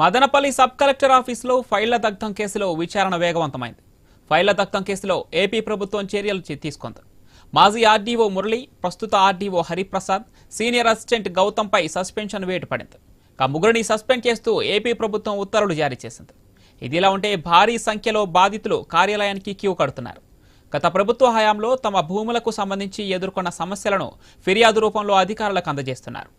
Madanapalle sub collector ఆఫీసులో ఫైళ్ళ దగ్ధం కేసులో విచారణ వేగవంతమైంది. ఫైళ్ళ దగ్ధం కేసులో ఏపీ ప్రభుత్వం చర్యలు తీసుకుంది. మాజీ ఆర్డీఓ మురళి ప్రస్తుత ఆర్డీఓ హరిప్రసాద్ సీనియర్ అసిస్టెంట్ గౌతంపై సస్పెన్షన్ వేటు పడింది ఇక ముగ్గురిని సస్పెండ్ చేస్తూ ఏపీ ప్రభుత్వం ఉత్తర్వులు జారీ చేసింది. ఇదిలా ఉంటే భారీ సంఖ్యలో బాధితులు కార్యాలయానికి క్యూ కడుతున్నారు. గత ప్రభుత్వ హయాంలో తమ భూములకు సంబంధించి ఎదుర్కొన్న సమస్యలను ఫిర్యాదు రూపంలో అధికారులకు అందజేస్తున్నారు.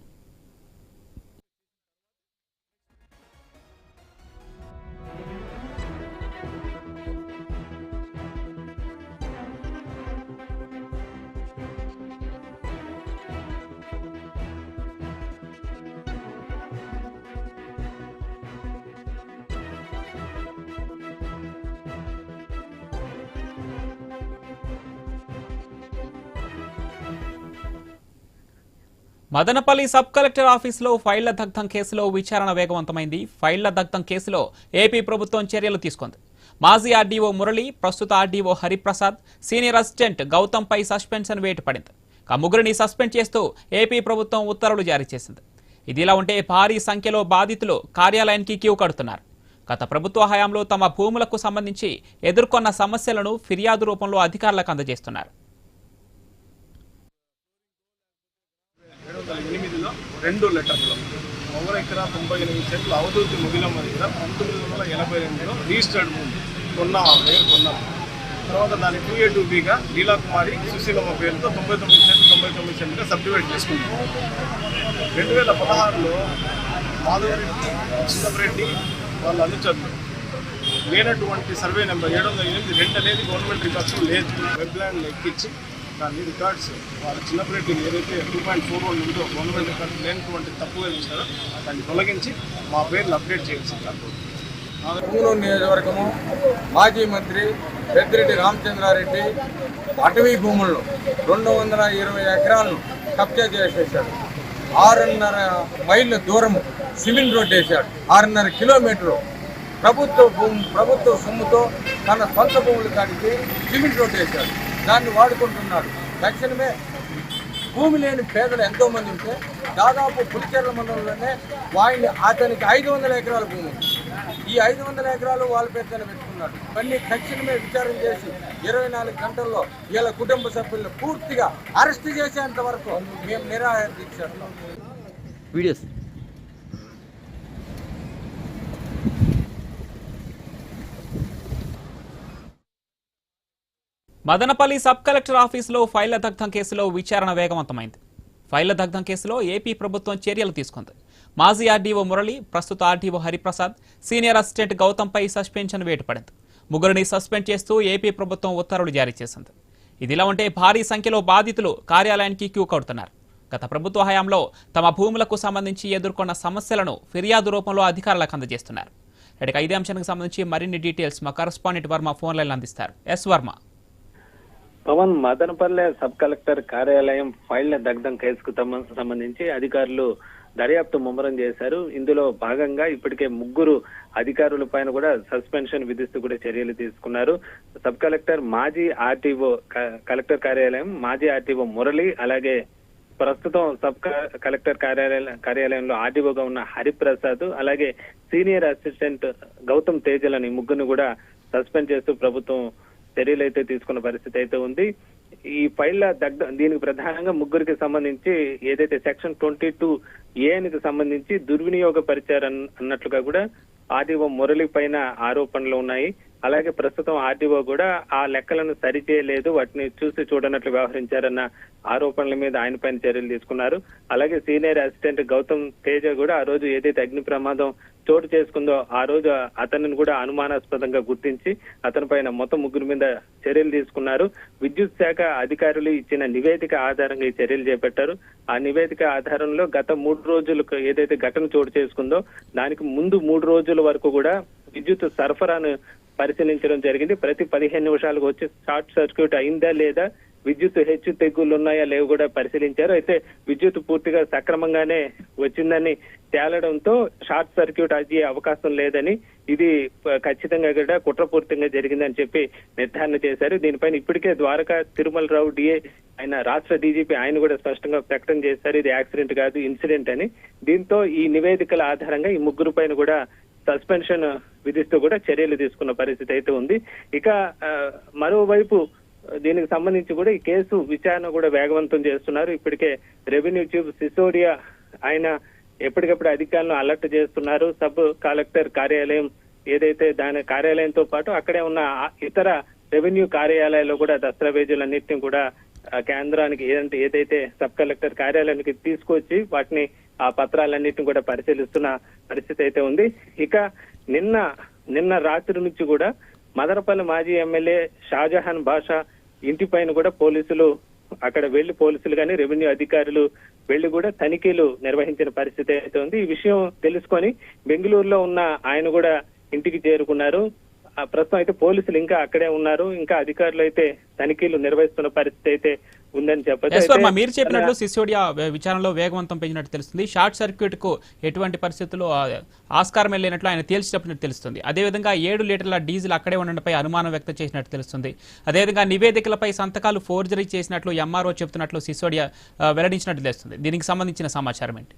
మదనపల్లి సబ్ కలెక్టర్ ఆఫీసులో ఫైళ్ళ దగ్ధం కేసులో విచారణ వేగవంతమైంది. ఫైళ్ళ దగ్ధం కేసులో ఏపీ ప్రభుత్వం చర్యలు తీసుకుంది. మాజీ ఆర్డీఓ మురళి ప్రస్తుత ఆర్డీఓ హరిప్రసాద్ సీనియర్ అసిస్టెంట్ గౌతంపై సస్పెన్షన్ వేటు పడింది ముగ్గురిని సస్పెండ్ చేస్తూ ఏపీ ప్రభుత్వం ఉత్తర్వులు జారీ చేసింది. ఇదిలా ఉంటే భారీ సంఖ్యలో బాధితులు కార్యాలయానికి క్యూ కడుతున్నారు. గత ప్రభుత్వ హయాంలో తమ భూములకు సంబంధించి ఎదుర్కొన్న సమస్యలను ఫిర్యాదు రూపంలో అధికారులకు అందజేస్తున్నారు ఏడు వందల ఎనిమిదిలో రెండు లెటర్లు. ఒక ఎకరా తొంభై ఎనిమిది సెంట్లు అవధూతి ముగిలమ్మ దగ్గర పంతొమ్మిది వందల ఎనభై రెండులో రిజిస్టర్డ్ భూమి. కొన్నాం కొన్నాం. తర్వాత దాన్ని టూ ఏ టూ బీగా కుమారి సుశీలమ్మ పేరుతో తొంభై తొమ్మిది సెంట్లు తొంభై తొమ్మిది సెంట్లుగా సబ్డివైడ్ చేసుకున్నాం. రెండు వేల పదహారులో మాధవరెడ్డి చిన్నరెడ్డి వాళ్ళ అనుచరులు. లేనటువంటి సర్వే నెంబర్ ఏడు వందల ఎనిమిది రెండు అనేది గవర్నమెంట్ రికార్డ్స్ లేదు. వెబ్ ల్యాండ్ ఎక్కించి దాని రికార్డ్స్ వాళ్ళ చిన్నప్పటి ఏదైతే టూ పాయింట్ ఫోర్ వన్ ఉందో గవర్నమెంట్ రికార్డ్ లేనటువంటి తప్పుగా చేశారో దాన్ని తొలగించి మా పేర్లు అప్డేట్ చేయాల్సింది అనుకుంటున్నాను నియోజకవర్గము మాజీ మంత్రి పెద్దిరెడ్డి రామచంద్రారెడ్డి అటవీ భూముల్లో రెండు వందల ఇరవై ఎకరాలను కబ్జా చేసేసాడు ఆరున్నర మైళ్ళ దూరము సిమెంట్ రోడ్ వేశాడు. ఆరున్నర కిలోమీటరు ప్రభుత్వ భూమి ప్రభుత్వ సొమ్ముతో తన సొంత భూములు కాడికి సిమెంట్ రోడ్ వేశాడు. దాన్ని వాడుకుంటున్నాడు. తక్షణమే భూమి లేని పేదలు ఎంతో మంది ఉంటే దాదాపు పులిచెర్ల మండలంలోనే వాయిని అతనికి ఐదు వందల ఎకరాల భూమి ఈ ఐదు వందల ఎకరాలు వాళ్ళ పేరుతోనే పెట్టుకున్నాడు. ఇవన్నీ తక్షణమే విచారం చేసి ఇరవై నాలుగు గంటల్లో వీళ్ళ కుటుంబ సభ్యులను పూర్తిగా అరెస్ట్ చేసేంత వరకు మేము నిరాహార దీక్ష వీడియోస్. మదనపల్లి సబ్ కలెక్టర్ ఆఫీసులో ఫైళ్ళ దగ్ధం కేసులో విచారణ వేగవంతమైంది. ఫైళ్ళ దగ్ధం కేసులో ఏపీ ప్రభుత్వం చర్యలు తీసుకుంది. మాజీ ఆర్డీఓ మురళి ప్రస్తుత ఆర్డీఓ హరిప్రసాద్ సీనియర్ అసిస్టెంట్ గౌతంపై సస్పెన్షన్ వేటుపడింది. ముగ్గురిని సస్పెండ్ చేస్తూ ఏపీ ప్రభుత్వం ఉత్తర్వులు జారీ చేసింది. ఇదిలా ఉంటే భారీ సంఖ్యలో బాధితులు కార్యాలయానికి క్యూ కడుతున్నారు. గత ప్రభుత్వ హయాంలో తమ భూములకు సంబంధించి ఎదుర్కొన్న సమస్యలను ఫిర్యాదు రూపంలో అధికారులకు అందజేస్తున్నారు. ఇక ఐదే అంశానికి సంబంధించి మరిన్ని డీటెయిల్స్ మా కరస్పాండెంట్ వర్మ ఫోన్ అందిస్తారు. S Varma. Pavan Madanapalle sub collector కార్యాలయం ఫైళ్ళ దగ్ధం కేసుకు సంబంధించి అధికారులు దర్యాప్తు ముమ్మరం చేశారు. ఇందులో భాగంగా ఇప్పటికే ముగ్గురు అధికారుల పైన కూడా సస్పెన్షన్ విధిస్తూ కూడా చర్యలు తీసుకున్నారు. సబ్ కలెక్టర్ మాజీ ఆర్టీఓ క- కలెక్టర్ కార్యాలయం మాజీ ఆర్టీఓ మురళి అలాగే ప్రస్తుతం సబ్ క- కలెక్టర్ కార్యాలయం కార్యాలయంలో ఆర్టీఓగా ఉన్న హరిప్రసాద్ అలాగే సీనియర్ అసిస్టెంట్ గౌతమ్ తేజలని ముగ్గురు కూడా సస్పెండ్ చేస్తూ ప్రభుత్వం చర్యలు అయితే తీసుకున్న పరిస్థితి అయితే ఉంది. ఈ ఫైళ్ళ దగ్గ దీనికి ప్రధానంగా ముగ్గురికి సంబంధించి ఏదైతే సెక్షన్ ట్వంటీ టూ ఏనికి సంబంధించి దుర్వినియోగ పరిచారు అన్నట్లుగా కూడా ఆదివం మురళి పైన ఆరోపణలు ఉన్నాయి. అలాగే ప్రస్తుతం ఆర్డీఓ కూడా ఆ లెక్కలను సరిచేయలేదు. వాటిని చూసి చూడనట్లు వ్యవహరించారన్న ఆరోపణల మీద ఆయన పైన చర్యలు తీసుకున్నారు. అలాగే సీనియర్ అసిస్టెంట్ గౌతమ్ తేజ కూడా ఆ రోజు ఏదైతే అగ్ని ప్రమాదం చోటు చేసుకుందో ఆ రోజు అతనిని కూడా అనుమానాస్పదంగా గుర్తించి అతని పైన మొత్తం ముగ్గురు మీద చర్యలు తీసుకున్నారు. విద్యుత్ శాఖ అధికారులు ఇచ్చిన నివేదిక ఆధారంగా ఈ చర్యలు చేపట్టారు. ఆ నివేదిక ఆధారంలో గత మూడు రోజులకు ఏదైతే ఘటన చోటు చేసుకుందో దానికి ముందు మూడు రోజుల వరకు కూడా విద్యుత్ సరఫరాను పరిశీలించడం జరిగింది. ప్రతి పదిహేను నిమిషాలకు వచ్చి షార్ట్ సర్క్యూట్ అయిందా లేదా విద్యుత్ హెచ్చు తెగుళ్ళు ఉన్నాయా లేవు కూడా పరిశీలించారు. అయితే విద్యుత్ పూర్తిగా సక్రమంగానే వచ్చిందని తేలడంతో షార్ట్ సర్క్యూట్ అయ్యే అవకాశం లేదని ఇది ఖచ్చితంగా కూడా కుట్రపూర్తిగా జరిగిందని చెప్పి నిర్ధారణ చేశారు. దీనిపైన ఇప్పటికే ద్వారకా తిరుమల రావు డిఏ ఆయన రాష్ట్ర డీజీపీ ఆయన కూడా స్పష్టంగా ప్రకటన చేశారు. ఇది యాక్సిడెంట్ కాదు ఇన్సిడెంట్ అని. దీంతో ఈ నివేదికల ఆధారంగా ఈ ముగ్గురు పైన కూడా సస్పెన్షన్ విధిస్తూ కూడా చర్యలు తీసుకున్న పరిస్థితి అయితే ఉంది. ఇక మరోవైపు దీనికి సంబంధించి కూడా ఈ కేసు విచారణ కూడా వేగవంతం చేస్తున్నారు. ఇప్పటికే రెవెన్యూ చీఫ్ సిసోడియా ఆయన ఎప్పటికప్పుడు అధికారులను అలర్ట్ చేస్తున్నారు. సబ్ కలెక్టర్ కార్యాలయం ఏదైతే దాని కార్యాలయంతో పాటు అక్కడే ఉన్న ఇతర రెవెన్యూ కార్యాలయాల్లో కూడా దస్తావేజులన్నింటినీ కూడా కేంద్రానికి ఏదంటే ఏదైతే సబ్ కలెక్టర్ కార్యాలయానికి తీసుకొచ్చి వాటిని ఆ పత్రాలన్నింటిని కూడా పరిశీలిస్తున్న పరిస్థితి అయితే ఉంది. ఇక నిన్న నిన్న రాత్రి నుంచి కూడా మదనపల్లి మాజీ ఎమ్మెల్యే షాజహాన్ బాషా ఇంటి పైన కూడా పోలీసులు అక్కడ వెళ్ళి పోలీసులు కానీ రెవెన్యూ అధికారులు వెళ్ళి కూడా తనిఖీలు నిర్వహించిన పరిస్థితి అయితే ఉంది. ఈ విషయం తెలుసుకొని బెంగళూరులో ఉన్న ఆయన కూడా ఇంటికి చేరుకున్నారు. ఆ ప్రస్తుతం అయితే పోలీసులు ఇంకా అక్కడే ఉన్నారు. ఇంకా అధికారులు అయితే తనిఖీలు నిర్వహిస్తున్న పరిస్థితి అయితే ఉందని చెప్పచ్చు. అయితే మీరు చెప్పినట్లు సిసోడియా విచారణలో వేగవంతం పెంచినట్టు తెలుస్తుంది. షార్ట్ సర్క్యూట్కు ఎటువంటి పరిస్థితుల్లో ఆస్కారం వెళ్ళినట్లు ఆయన తేల్చినప్పుడు తెలుస్తుంది. అదేవిధంగా ఏడు లీటర్ల డీజిల్ అక్కడే ఉండడంపై అనుమానం వ్యక్తం చేసినట్టు తెలుస్తుంది. అదేవిధంగా నివేదికలపై సంతకాలు ఫోర్జరీ చేసినట్లు ఎంఆర్ఓ చెబుతున్నట్లు సిసోడియా వెల్లడించినట్టు తెలుస్తుంది. దీనికి సంబంధించిన సమాచారం ఏంటి?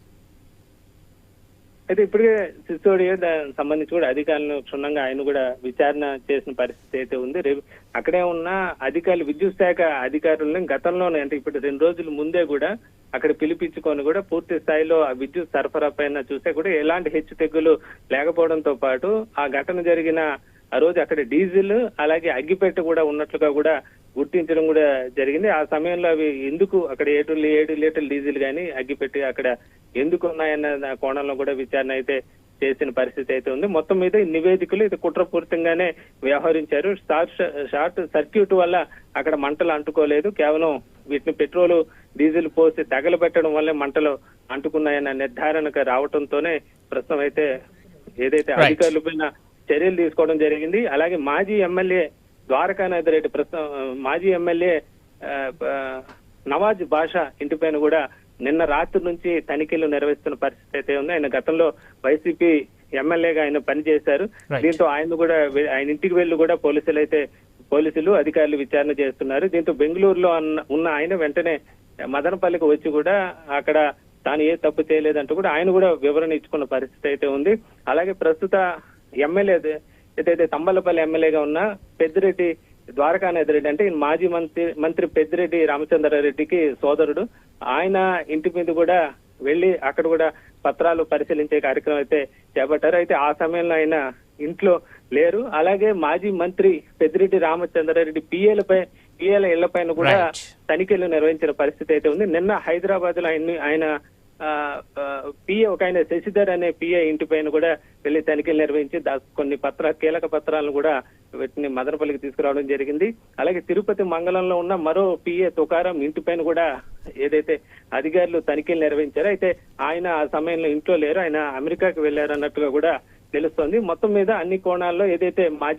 అయితే ఇప్పటికే సిసోడియా దానికి సంబంధించి కూడా అధికారులను క్షుణ్ణంగా ఆయన కూడా విచారణ చేసిన పరిస్థితి అయితే ఉంది. రేపు అక్కడే ఉన్న అధికారులు విద్యుత్ శాఖ అధికారులను గతంలోనే అంటే ఇప్పుడు రెండు రోజుల ముందే కూడా అక్కడ పిలిపించుకొని కూడా పూర్తి స్థాయిలో ఆ విద్యుత్ సరఫరా పైన చూస్తే కూడా ఎలాంటి హెచ్చు తెగ్గులు లేకపోవడంతో పాటు ఆ ఘటన జరిగిన ఆ రోజు అక్కడ డీజిల్ అలాగే అగ్గిపెట్టె కూడా ఉన్నట్లుగా కూడా గుర్తించడం కూడా జరిగింది. ఆ సమయంలో అవి ఎందుకు అక్కడ ఏడు ఏడు లీటర్ల డీజిల్ కానీ అగ్గిపెట్టి అక్కడ ఎందుకు ఉన్నాయన్న కోణంలో కూడా విచారణ అయితే చేసిన పరిస్థితి అయితే ఉంది. మొత్తం మీద నివేదికలు ఇది కుట్రపూరితంగానే వ్యవహరించారు. షార్ట్ షార్ట్ సర్క్యూట్ వల్ల అక్కడ మంటలు అంటుకోలేదు. కేవలం వీటిని పెట్రోల్ డీజిల్ పోసి తగలబెట్టడం వల్లే మంటలు అంటుకున్నాయన్న నిర్ధారణకు రావడంతోనే ప్రస్తుతం అయితే ఏదైతే. అధికారుల పైన చర్యలు తీసుకోవడం జరిగింది. అలాగే మాజీ ఎమ్మెల్యే ద్వారకానాథ్ రెడ్డి ప్రస్తుతం మాజీ ఎమ్మెల్యే నవాజ్ బాషా ఇంటిపైన కూడా నిన్న రాత్రి నుంచి తనిఖీలు నిర్వహిస్తున్న పరిస్థితి అయితే ఉంది. ఆయన గతంలో వైసీపీ ఎమ్మెల్యేగా ఆయన పనిచేశారు. దీంతో ఆయన కూడా ఆయన ఇంటికి వెళ్ళి కూడా పోలీసులు అయితే పోలీసులు అధికారులు విచారణ చేస్తున్నారు. దీంతో బెంగళూరులో ఉన్న ఆయన వెంటనే మదనపల్లికి వచ్చి కూడా అక్కడ తాను ఏ తప్పు చేయలేదంటూ కూడా ఆయన కూడా వివరణ ఇచ్చుకున్న పరిస్థితి అయితే ఉంది. అలాగే ప్రస్తుత ఎమ్మెల్యే ఏదైతే తంబలపల్లి ఎమ్మెల్యేగా ఉన్న పెద్దిరెడ్డి ద్వారకానాథ్ రెడ్డి అంటే మాజీ మంత్రి మంత్రి పెద్దిరెడ్డి రామచంద్రారెడ్డికి సోదరుడు. ఆయన ఇంటి మీద కూడా వెళ్ళి అక్కడ కూడా పత్రాలు పరిశీలించే కార్యక్రమం అయితే చేపట్టారు. అయితే ఆ సమయంలో ఆయన ఇంట్లో లేరు. అలాగే మాజీ మంత్రి పెద్దిరెడ్డి రామచంద్రారెడ్డి పిఏలపై పిఏల ఇళ్ళపైన కూడా. తనిఖీలు నిర్వహించిన పరిస్థితి అయితే ఉంది. నిన్న హైదరాబాద్లో ఆయన ఆయన పిఏ ఒక ఆయన శశిధర్ అనే పిఏ ఇంటి పైన కూడా వెళ్ళి తనిఖీలు నిర్వహించి కొన్ని పత్ర కీలక పత్రాలను కూడా వీటిని మదనపల్లికి తీసుకురావడం జరిగింది. అలాగే తిరుపతి మంగళంలో ఉన్న మరో పిఏ తుకారం ఇంటి పైన కూడా ఏదైతే అధికారులు తనిఖీలు నిర్వహించారో అయితే ఆయన ఆ సమయంలో ఇంట్లో లేరు ఆయన అమెరికాకి వెళ్ళారు అన్నట్టుగా కూడా తెలుస్తోంది. మొత్తం మీద అన్ని కోణాల్లో ఏదైతే మాజీ